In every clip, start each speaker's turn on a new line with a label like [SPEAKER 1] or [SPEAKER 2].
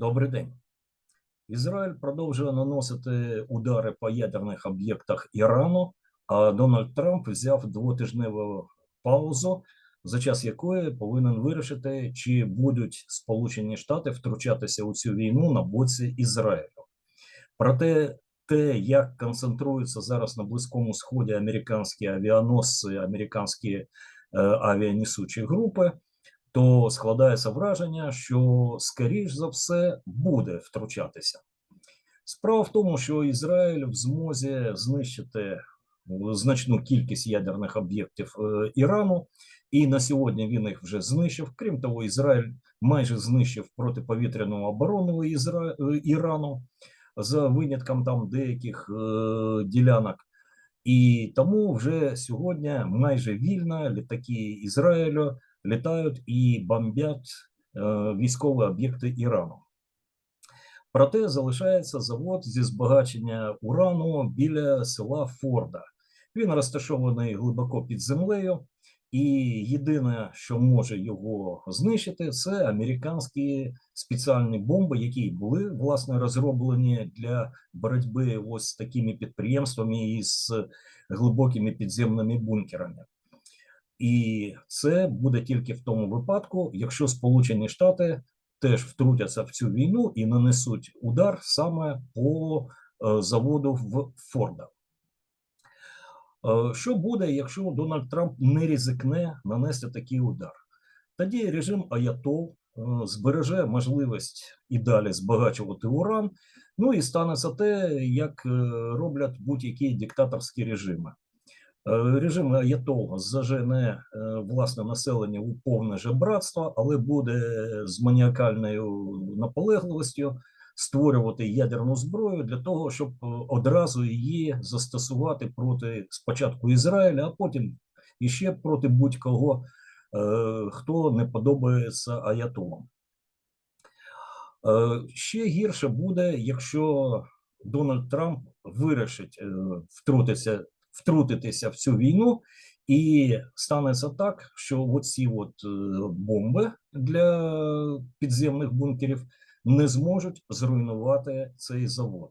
[SPEAKER 1] Добрий день. Ізраїль продовжує наносити удари по ядерних об'єктах Ірану, а Дональд Трамп взяв двотижневу паузу, за час якої повинен вирішити, чи будуть Сполучені Штати втручатися у цю війну на боці Ізраїлю. Проте те, як концентруються зараз на Близькому Сході американські авіаносці, американські е, авіанесучі групи, то складається враження, що скоріш за все буде втручатися. Справа в тому, що Ізраїль в змозі знищити значну кількість ядерних об'єктів е, Ірану, і на сьогодні він їх вже знищив. Крім того, Ізраїль майже знищив протиповітряну оборону Ізра... е, Ірану за винятком там деяких е, ділянок. І тому вже сьогодні майже вільно літаки Ізраїлю літають і бомбять е, військові об'єкти Ірану. Проте залишається завод зі збагачення урану біля села Форда. Він розташований глибоко під землею, і єдине, що може його знищити, це американські спеціальні бомби, які були власне розроблені для боротьби ось з такими підприємствами із глибокими підземними бункерами. І це буде тільки в тому випадку, якщо Сполучені Штати теж втрутяться в цю війну і нанесуть удар саме по е, заводу в Форда. Е, Що буде, якщо Дональд Трамп не ризикне нанести такий удар? Тоді режим Аятол е, збереже можливість і далі збагачувати уран. Ну і станеться те, як роблять будь-які диктаторські режими. Е, Режим Аятол зажене е, власне населення у повне жебратство, але буде з маніакальною наполегливістю створювати ядерну зброю для того, щоб е, одразу її застосувати проти спочатку Ізраїля, а потім іще проти будь-кого, хто не подобається Аятолам. Ще гірше буде, якщо Дональд Трамп вирішить втрутитися, втрутитися в цю війну, і станеться так, що оці от е, бомби для підземних бункерів не зможуть зруйнувати цей завод.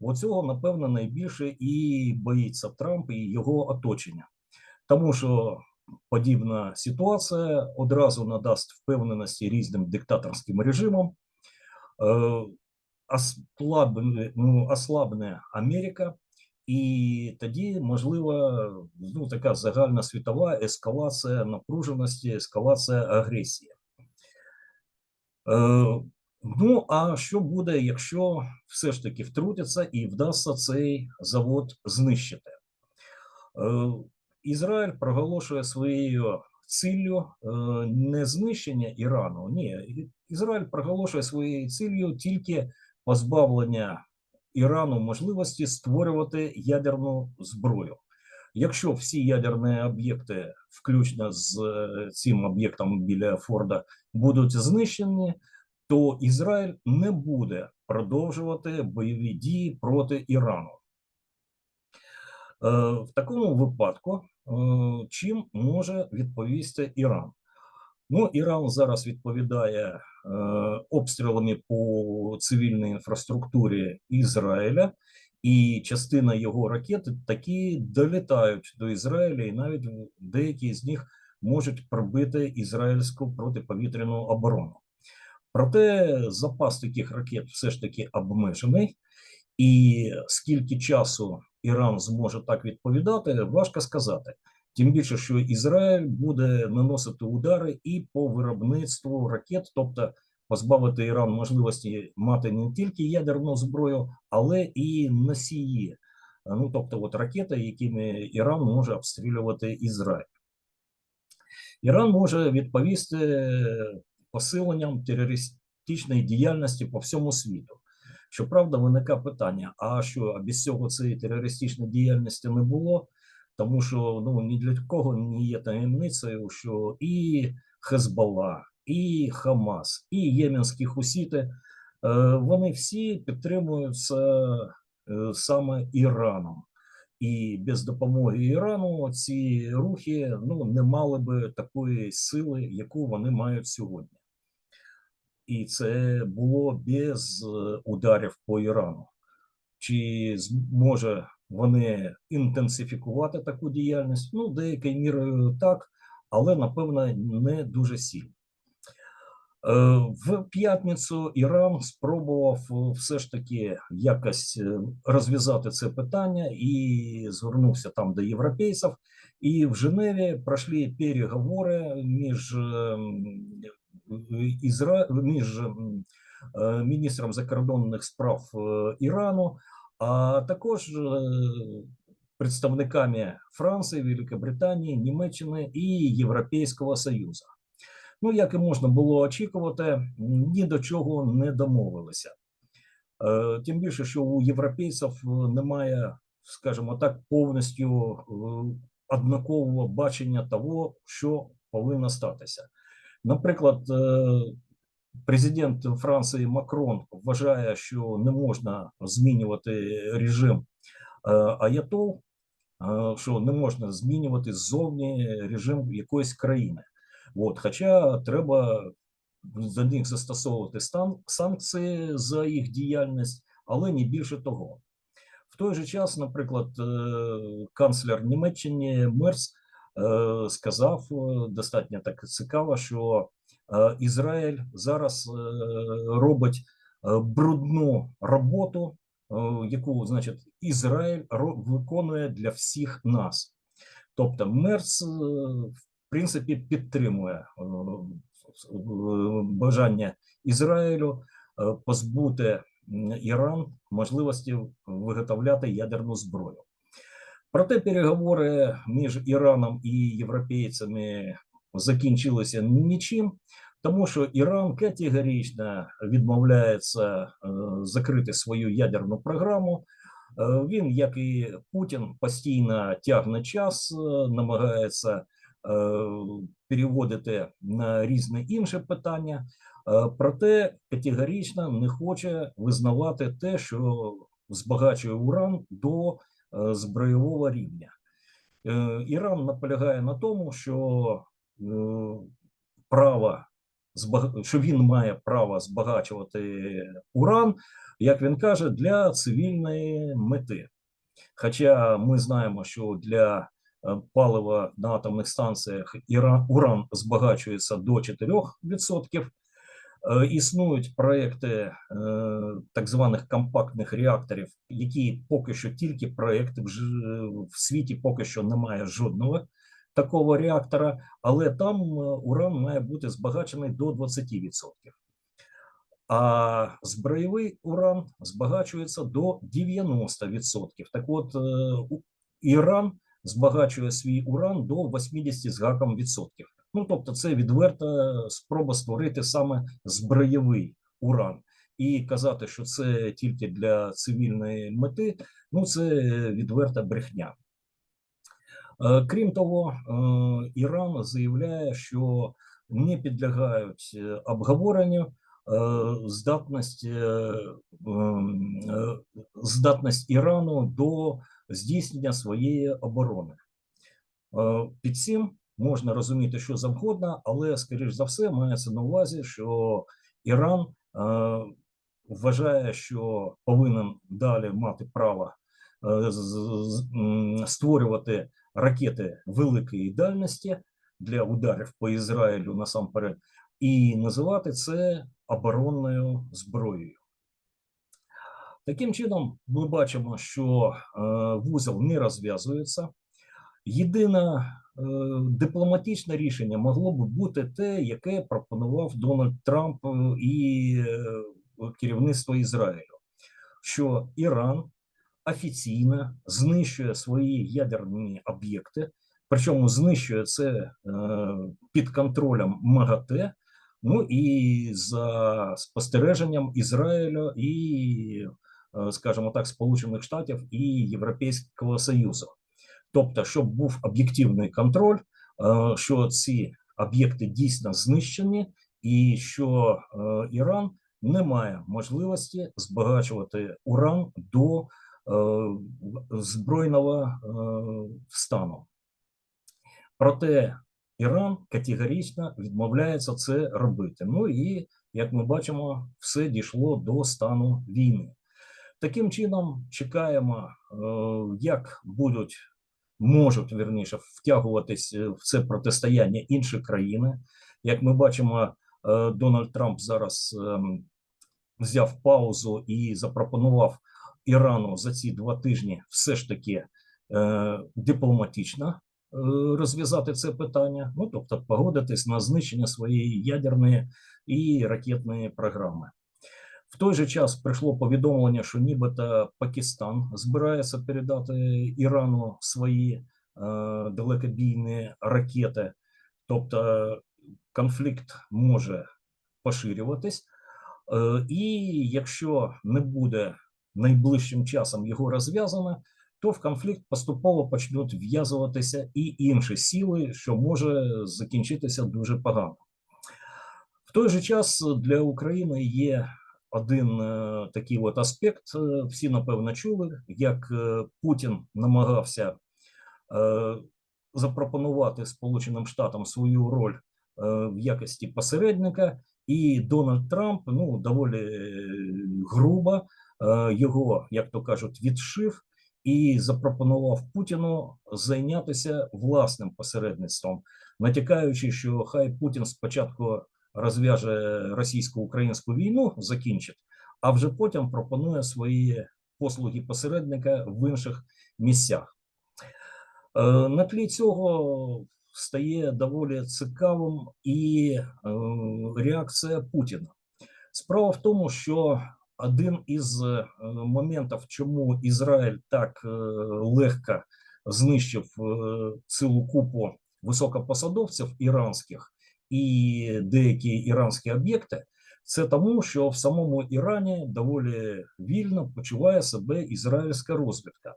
[SPEAKER 1] Оцього, напевно, найбільше і боїться Трамп і його оточення, тому що подібна ситуація одразу надасть впевненості різним диктаторським режимам, е, ослабне, ну, ослабне Америка, і тоді можлива ну, така загальна світова ескалація напруженості, ескалація агресії. Е, Ну, а що буде, якщо все ж таки втрутиться і вдасться цей завод знищити? Е, Ізраїль проголошує своєю ціллю е, не знищення Ірану. Ні, Ізраїль проголошує своєю ціллю тільки позбавлення Ірану можливості створювати ядерну зброю. Якщо всі ядерні об'єкти, включно з е, цим об'єктом біля Форда, будуть знищені, то Ізраїль не буде продовжувати бойові дії проти Ірану. Е, В такому випадку, е, чим може відповісти Іран? Ну, Іран зараз відповідає е, обстрілами по цивільній інфраструктурі Ізраїля, і частина його ракет такі долітають до Ізраїля, і навіть деякі з них можуть пробити ізраїльську протиповітряну оборону. Проте запас таких ракет все ж таки обмежений, і скільки часу Іран зможе так відповідати, важко сказати. Тим більше, що Ізраїль буде наносити удари і по виробництву ракет, тобто позбавити Іран можливості мати не тільки ядерну зброю, але і носії. Ну тобто, от ракети, якими Іран може обстрілювати Ізраїль. Іран може відповісти посиленням терористичної діяльності по всьому світу. Щоправда, виникає питання: а що без цього цієї терористичної діяльності не було? Тому що ну ні для кого не є таємницею, що і Хезбалла, і Хамас, і Єменські хусіти, е, вони всі підтримуються е, саме Іраном. І без допомоги Ірану ці рухи ну не мали би такої сили, яку вони мають сьогодні. і це було без е, ударів по Ірану. Чи зможе вони інтенсифікувати таку діяльність? Ну, деякою мірою так, але напевно не дуже сильно. Е, В п'ятницю Іран спробував е, все ж таки якось е, розв'язати це питання і звернувся там до європейців. І в Женеві пройшли переговори між Ізра... між міністром закордонних справ Ірану, а також е, представниками Франції, Великобританії, Німеччини і Європейського Союзу. Ну, як і можна було очікувати, ні до чого не домовилися. Е, Тим більше, що у європейців немає, скажімо так, повністю е, однакового бачення того, що повинно статися. Наприклад, президент Франції Макрон вважає, що не можна змінювати режим е, Аятол, що не можна змінювати ззовні режим якоїсь країни. От, хоча треба за них застосовувати санкції за їх діяльність, але не більше того. В той же час, наприклад, е, канцлер Німеччини Мерц е, сказав е, достатньо так цікаво, що Ізраїль зараз е, робить е, брудну роботу, яку значить Ізраїль виконує для всіх нас. Тобто, Мерц, е, в принципі, підтримує е, бажання Ізраїлю е, позбути Іран можливості виготовляти ядерну зброю. Проте переговори між Іраном і європейцями закінчилися нічим, тому що Іран категорично відмовляється е, закрити свою ядерну програму. Е, Він, як і Путін, постійно тягне час, е, намагається переводити на різні інші питання, проте категорично не хоче визнавати те, що збагачує уран до збройового рівня. Іран наполягає на тому, що е, право збаг- що він має право збагачувати уран, як він каже, для цивільної мети. Хоча ми знаємо, що для е, палива на атомних станціях уран збагачується до 4%. Е, Існують проекти так званих компактних реакторів, які поки що тільки проекти в світі поки що немає жодного такого реактора, але там е, уран має бути збагачений до 20%. А збройовий уран збагачується до 90%. Так от, е, Іран збагачує свій уран до 80 з гаком відсотків. Ну, тобто, це відверта спроба створити саме збройовий уран. І казати, що це тільки для цивільної мети, ну це відверта брехня. Е, Крім того, Іран заявляє, що не підлягають е, обговоренню здатність, здатність Ірану до здійснення своєї оборони. Під цим можна розуміти, що завгодно, але, скоріш за все, мається на увазі, що Іран е, вважає, що повинен далі мати право е, створювати ракети великої дальності для ударів по Ізраїлю насамперед, і називати це оборонною зброєю. Таким чином, ми бачимо, що е, вузол не розв'язується. Єдине е, дипломатичне рішення могло б бути те, яке пропонував Дональд Трамп е, і керівництво Ізраїлю, що Іран офіційно знищує свої ядерні об'єкти, причому знищує це е, під контролем МАГАТЕ, ну і за спостереженням Ізраїлю і, е, скажімо так, Сполучених Штатів і Європейського Союзу. Тобто, щоб був об'єктивний контроль, е, що ці об'єкти дійсно знищені, і що Іран не має можливості збагачувати уран до збройного е, стану. Проте Іран категорично відмовляється це робити. Ну і як ми бачимо, все дійшло до стану війни. Таким чином, чекаємо, е, як будуть можуть вірніше втягуватись в це протистояння інші країни. Як ми бачимо, е, Дональд Трамп зараз ем, взяв паузу і запропонував Ірану за ці два тижні все ж таки е, дипломатично е, розв'язати це питання. Ну тобто, погодитись на знищення своєї ядерної і ракетної програми. В той же час прийшло повідомлення, що нібито Пакистан збирається передати Ірану свої е, далекобійні ракети, тобто конфлікт може поширюватись, е, і якщо не буде найближчим часом його розв'язано, то в конфлікт поступово почнуть в'язуватися і інші сили, що може закінчитися дуже погано. В той же час для України є один е, такий от аспект. Е, всі напевно чули, як е, Путін намагався запропонувати Сполученим Штатам свою роль в якості посередника, і Дональд Трамп ну доволі грубо його, як то кажуть, відшив і запропонував Путіну зайнятися власним посередництвом, натякаючи, що хай Путін спочатку розв'яже російсько-українську війну, закінчить, а вже потім пропонує свої послуги посередника в інших місцях. Е, на тлі цього стає доволі цікавим і е, реакція Путіна. Справа в тому, що один із е, моментів, чому Ізраїль так легко знищив цілу купу високопосадовців іранських, і деякі іранські об'єкти, це тому, що в самому Ірані доволі вільно почуває себе ізраїльська розвідка.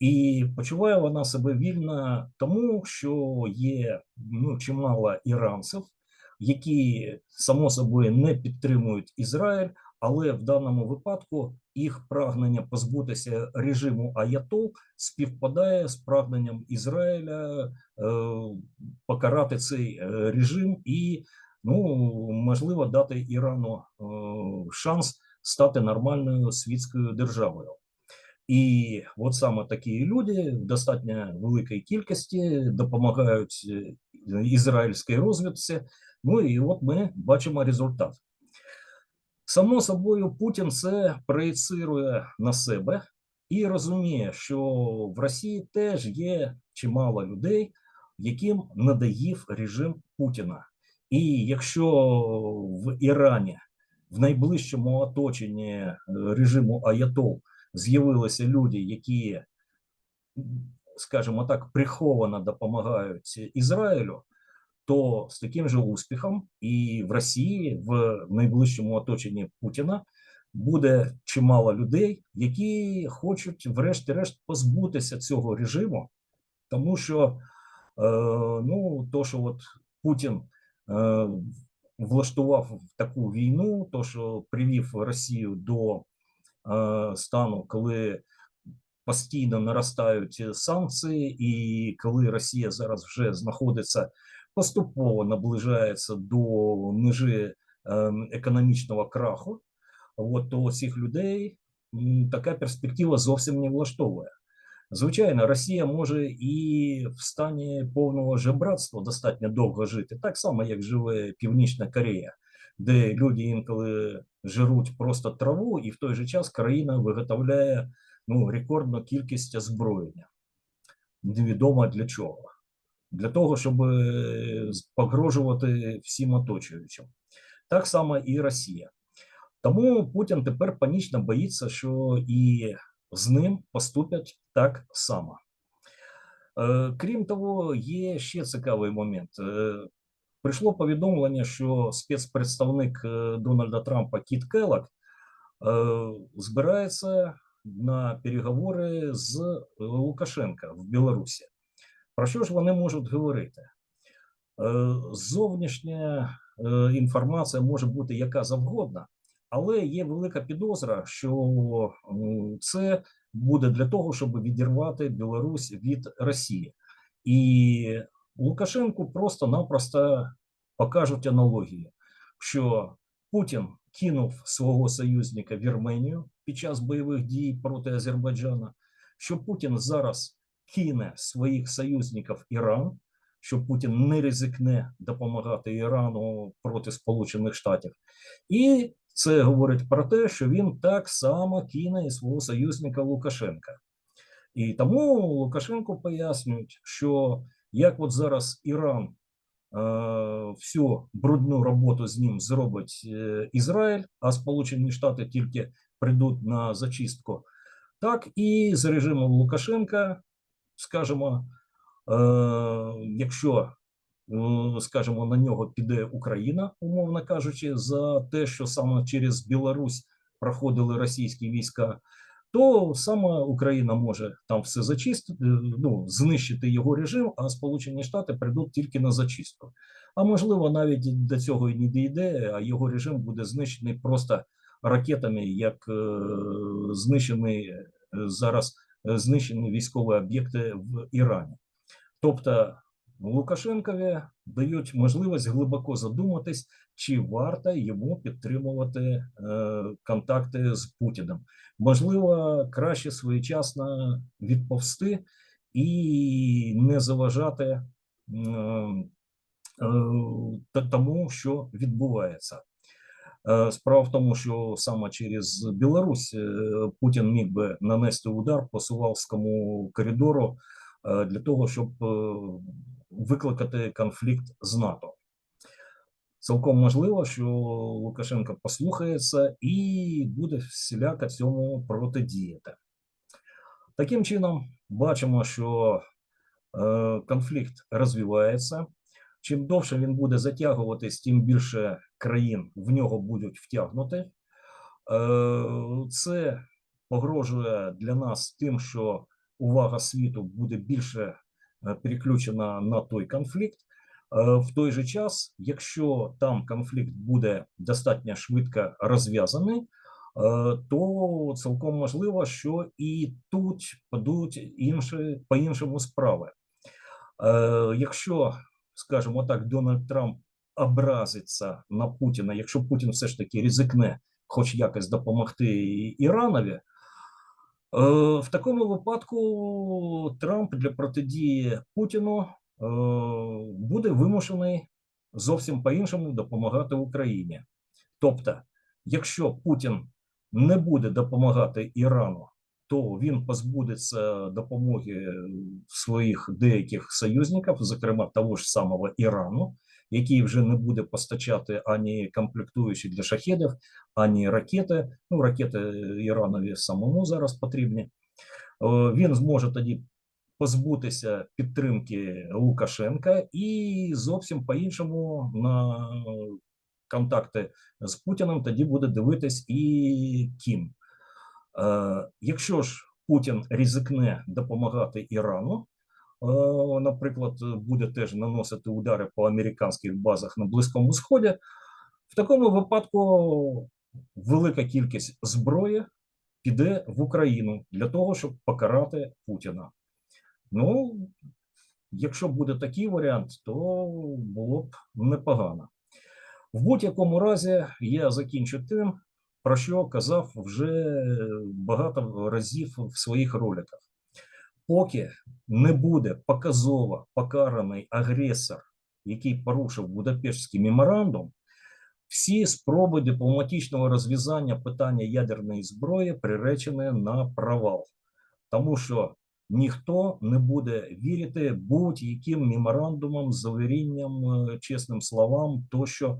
[SPEAKER 1] І почуває вона себе вільно тому, що є ну, чимало іранців, які само собою не підтримують Ізраїль, але в даному випадку їх прагнення позбутися режиму Аятол співпадає з прагненням Ізраїля е, покарати цей е, режим і, ну можливо, дати Ірану е, шанс стати нормальною світською державою. І от саме такі люди в достатньо великій кількості допомагають ізраїльській розвідці. Ну і от ми бачимо результат. Само собою, Путін це проєцирує на себе і розуміє, що в Росії теж є чимало людей, яким надоїв режим Путіна. І якщо в Ірані в найближчому оточенні е, режиму Аятол з'явилися люди, які, скажімо так, приховано допомагають Ізраїлю то з таким же успіхом і в Росії в найближчому оточенні Путіна буде чимало людей, які хочуть, врешті-решт, позбутися цього режиму, тому що е, ну то, що от Путін е, влаштував таку війну, то що привів Росію до е, стану, коли постійно наростають санкції, і коли Росія зараз вже знаходиться поступово наближається до межі ем, економічного краху, от то цих людей така перспектива зовсім не влаштовує. Звичайно, Росія може і в стані повного жебратства достатньо довго жити, так само, як живе Північна Корея, де люди інколи жируть просто траву, і в той же час країна виготовляє ну, рекордну кількість озброєння. Невідомо для чого для того, щоб е, погрожувати всім оточуючим. Так само і Росія. Тому Путін тепер панічно боїться, що і з ним поступять так само. Е, крім того, є ще цікавий момент. Е, прийшло повідомлення, що спецпредставник Дональда Трампа Кіт Келлок збирається на переговори з Лукашенка в Білорусі. Про що ж вони можуть говорити? Е, зовнішня е, інформація може бути яка завгодна, але є велика підозра, що це буде для того, щоб відірвати Білорусь від Росії. І Лукашенку просто-напросто покажуть аналогію, що Путін кинув свого союзника Вірменію під час бойових дій проти Азербайджана, що Путін зараз кине своїх союзників Іран, що Путін не ризикне допомагати Ірану проти Сполучених Штатів, і це говорить про те, що він так само кине і свого союзника Лукашенка. І тому Лукашенко пояснюють, що як от зараз Іран е, всю брудну роботу з ним зробить е, Ізраїль, а Сполучені Штати тільки прийдуть на зачистку, так і з режимом Лукашенка, скажімо, е, якщо е, скажімо, на нього піде Україна, умовно кажучи, за те, що саме через Білорусь проходили російські війська, то саме Україна може там все зачистити, ну знищити його режим, а Сполучені Штати прийдуть тільки на зачистку. А можливо, навіть до цього і не дійде, а його режим буде знищений просто ракетами, як е, знищений е, зараз е, знищені військові об'єкти в Ірані. Тобто Лукашенкові дають можливість глибоко задуматись, чи варто йому підтримувати е, контакти з Путіним. Можливо, краще своєчасно відповсти і не заважати е, е, тому, що відбувається. Е, справа в тому, що саме через Білорусь е, Путін міг би нанести удар по Сувалському коридору е, для того, щоб викликати конфлікт з НАТО. Цілком можливо, що Лукашенко послухається і буде всіляко цьому протидіяти. Таким чином, бачимо, що конфлікт розвивається. Чим довше він буде затягуватись, тим більше країн в нього будуть втягнути. Е, це погрожує для нас тим, що увага світу буде більше Е, переключена на той конфлікт. Е, в той же час, якщо там конфлікт буде достатньо швидко розв'язаний, то цілком можливо, що і тут падуть інші по іншому справи. Якщо, скажімо так, Дональд Трамп образиться на Путіна, якщо Путін все ж таки ризикне, хоч якось допомогти Іранові. Е, в такому випадку Трамп для протидії Путіну е, буде вимушений зовсім по-іншому допомагати Україні. Тобто, якщо Путін не буде допомагати Ірану, то він позбудеться допомоги своїх деяких союзників, зокрема того ж самого Ірану який вже не буде постачати ані комплектуючі для шахедів, ані ракети. Ну, ракети Іранові самому зараз потрібні. Е, він зможе тоді позбутися підтримки Лукашенка і зовсім по-іншому на контакти з Путіним тоді буде дивитись і Кім. Е, якщо ж Путін ризикне допомагати Ірану, Е, наприклад, буде теж наносити удари по американських базах на Близькому Сході, в такому випадку велика кількість зброї піде в Україну для того, щоб покарати Путіна. Ну, якщо буде такий варіант, то було б непогано. В будь-якому разі я закінчу тим, про що казав вже багато разів в своїх роликах поки не буде показово покараний агресор, який порушив Будапештський меморандум, всі спроби дипломатичного розв'язання питання ядерної зброї приречені на провал, тому що ніхто не буде вірити будь-яким меморандумам, завірінням, е, чесним словам, тощо.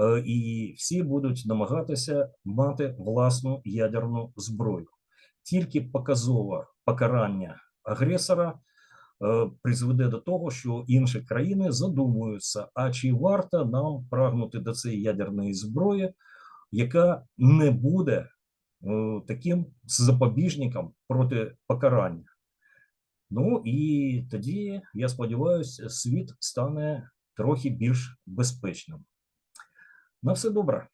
[SPEAKER 1] Е, і всі будуть намагатися мати власну ядерну зброю. Тільки показове покарання агресора е, призведе до того, що інші країни задумуються, а чи варто нам прагнути до цієї ядерної зброї, яка не буде е, таким запобіжником проти покарання. Ну і тоді, я сподіваюся, світ стане трохи більш безпечним. На все добре.